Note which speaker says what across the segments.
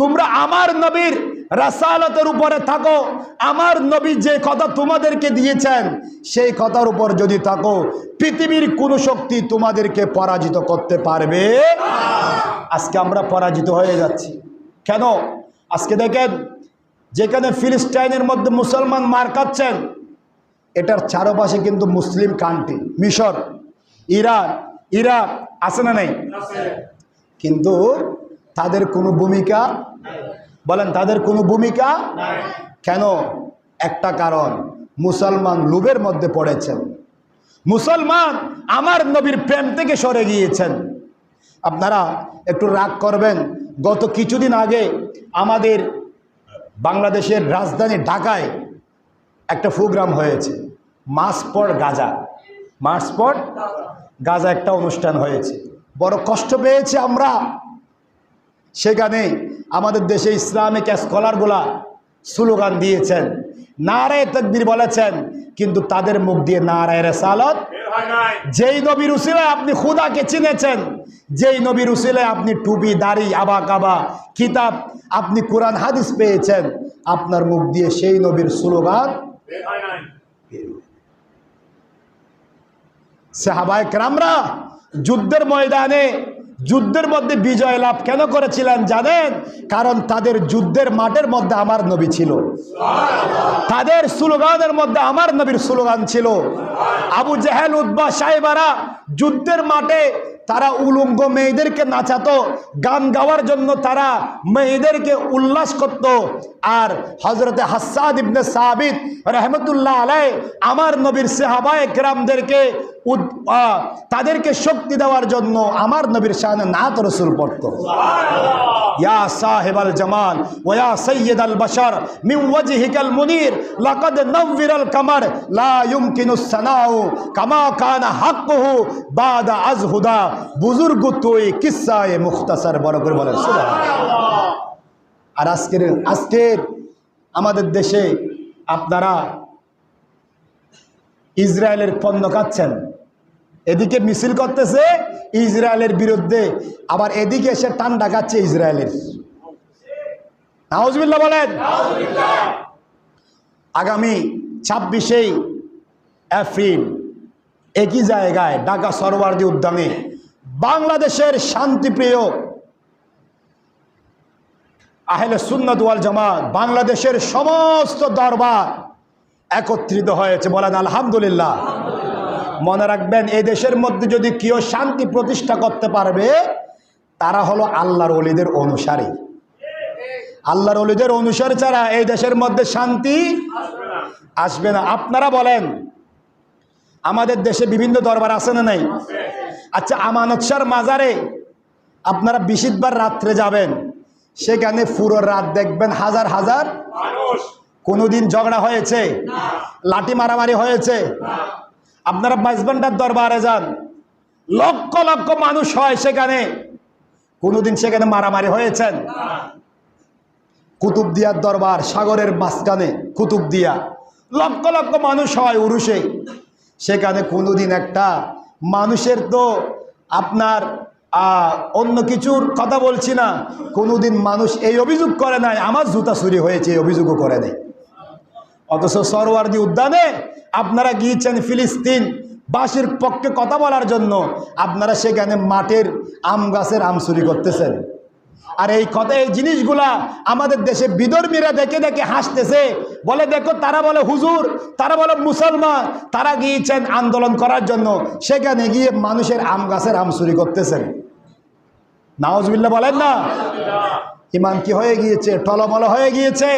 Speaker 1: তোমরা আমার নবীর রাসালতের উপরে থাকো। আমার নবী যে কথা তোমাদেরকে দিয়েছেন সেই কথার উপর যদি থাকো পৃথিবীর কোনো শক্তি তোমাদেরকে পরাজিত করতে পারবে আজকে আমরা পরাজিত হয়ে যাচ্ছি। কেন? আজকে দেখেন যেখানে ফিলিস্টাইনের মধ্যে মুসলমান মার খাচ্ছেন এটার চারপাশে কিন্তু মুসলিম কান্ট্রি মিশর ইরান ইরাক আছে না নেই? কিন্তু তাদের কোনো ভূমিকা বলেন, তাদের কোনো ভূমিকা কেন? একটা কারণ, মুসলমান লোভের মধ্যে পড়েছেন। মুসলমান আমার নবীর প্রেম থেকে সরে গিয়েছেন। আপনারা একটু রাগ করবেন, গত কিছুদিন আগে আমাদের বাংলাদেশের রাজধানী ঢাকায় একটা প্রোগ্রাম হয়েছে মাস পর গাজা। মাস পর গাজা একটা অনুষ্ঠান হয়েছে। বড় কষ্ট পেয়েছি আমরা। সেখানে আমাদের দেশে ইসলামিক স্কলারগুলা স্লোগান দিয়েছেন। নারায় তকবির বলেছেন কিন্তু তাদের মুখ দিয়ে নারায় রেসালত যেই নবীর উসিলায় আপনি খুদাকে চিনেছেন যেই নবীর উসিলায় আপনি টুপি দাড়ি আবা কাবা কিতাব আপনি কোরআন হাদিস পেয়েছেন আপনার মুখ দিয়ে সেই নবীর স্লোগান সাহাবায় ক্রামরা যুদ্ধের ময়দানে যুদ্ধের মধ্যে বিজয় লাভ কেন করেছিলেন জানেন? কারণ তাদের যুদ্ধের মাঠের মধ্যে আমার নবী ছিল। তাদের স্লোগানের মধ্যে আমার নবীর স্লোগান ছিল। আবু জাহেল উদ্বা সাহেবারা যুদ্ধের মাঠে তারা উলঙ্গ মেয়েদেরকে নাচাতো, গান গাওয়ার জন্য তারা মেয়েদেরকে উল্লাস করত। আর হজরতে হাসাদ ইবনে সাবিত রহমতুল্লাহ আলাই আমার নবীর সেহাবায় গ্রামদেরকে তাদেরকে শক্তি দেওয়ার জন্য আমার নবীর শাহানে নাত রসুল পড়ত। ইয়া সাহেব আল জামাল, ওয়া আল মিন ওয়াজহিকাল মুনির, লাকাদ নওয়িরাল লা ইউমকিনু সানাউ, কামা কানা হাক্কুহু বাদা আজহুদা। বুজুর্গ তুই কিসায়ে মুখতাসার বড় করে বলেন, সুবহানাল্লাহ। আর আজকের আজকের আমাদের দেশে আপনারা ইসরায়েলের পণ্য খাচ্ছেন। এদিকে মিছিল করতেছে ইসরায়েলের বিরুদ্ধে, আবার এদিকে এসে টান ডাকাচ্ছে ইসরায়েলের। নাউজবিল্লা বলেন, আগামী ছাব্বিশেই এপ্রিল একই জায়গায় ঢাকা সরোয়ার্দী উদ্যানে বাংলাদেশের শান্তিপ্রিয় আহলে সুন্নত জামাত বাংলাদেশের সমস্ত দরবার একত্রিত হয়েছে বলেন আলহামদুলিল্লাহ। মনে রাখবেন এই দেশের মধ্যে যদি কেউ শান্তি প্রতিষ্ঠা করতে পারবে তারা হলো আল্লাহর অলিদের অনুসারী। আল্লাহর অলিদের অনুসারী ছাড়া এই দেশের মধ্যে শান্তি আসবে না। আপনারা বলেন আমাদের দেশে বিভিন্ন দরবার আছে না নাই? আচ্ছা আমানত শাহর মাজারে আপনারা বিশিতবার রাত্রে যাবেন সেখানে পুরো রাত দেখবেন হাজার হাজার কোনোদিন ঝগড়া হয়েছে লাঠি মারামারি হয়েছে আপনারা বাইসবান্ডার দরবারে যান। লক্ষ লক্ষ মানুষ হয় সেখানে। কোনোদিন সেখানে মারামারি হয়েছেন? কুতুবদিয়ার দরবার সাগরের মাঝখানে কুতুবদিয়া লক্ষ লক্ষ মানুষ হয় উরুষে। সেখানে কোনোদিন একটা মানুষের তো আপনার অন্য কিছুর কথা বলছি না। কোনোদিন মানুষ এই অভিযোগ করে নাই, আমার জুতা চুরি হয়েছে, এই অভিযোগও করে নাই। অথচ সরোয়ার্দি উদ্যানে আপনারা গিয়েছেন ফিলিস্তিন বাসির পক্ষে কথা বলার জন্য। আপনারা সেখানে মাঠের আম গাছের আম চুরি করতেছেন। আর এই কথা, এই জিনিসগুলা আমাদের দেশে বিধর্মীরা দেখে দেখে হাসতেছে। বলে, দেখো, তারা বলে হুজুর, তারা বলে মুসলমান, তারা গিয়েছেন আন্দোলন করার জন্য। সেখানে গিয়ে মানুষের আম গাছের আম চুরি করতেছেন। নাওজবিল্লা বলেন না? ইমান কি হয়ে গিয়েছে? টলমল হয়ে গিয়েছে?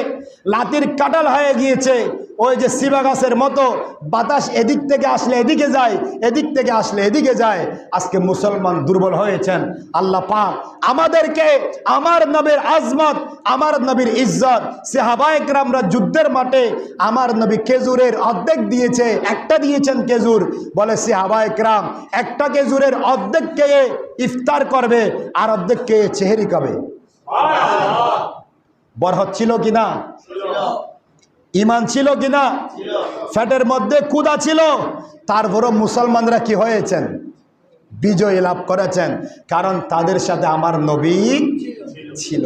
Speaker 1: লাতির কাটাল হয়ে গিয়েছে? ওই যে শিবা গাছের মতো বাতাস এদিক থেকে আসলে এদিকে যায়, এদিক থেকে আসলে এদিকে যায়। আজকে মুসলমান দুর্বল হয়েছেন। আল্লাহ পাক আমাদেরকে আমার নবীর আজমত, আমার নবীর ইজ্জত সেহাবায়করামরা যুদ্ধের মাঠে আমার নবী খেজুরের অর্ধেক দিয়েছে, একটা দিয়েছেন খেজুর। বলে সেহাবায়করাম একটা খেজুরের অর্ধেক কে ইফতার করবে আর অর্ধেক কে চেহারি খাবে। বরহত ছিল কিনা? ইমান ছিল কিনা? ফ্যাটের মধ্যে কুদা ছিল? তারপরও মুসলমানরা কি হয়েছেন? বিজয় লাভ করেছেন। কারণ তাদের সাথে আমার নবী ছিল।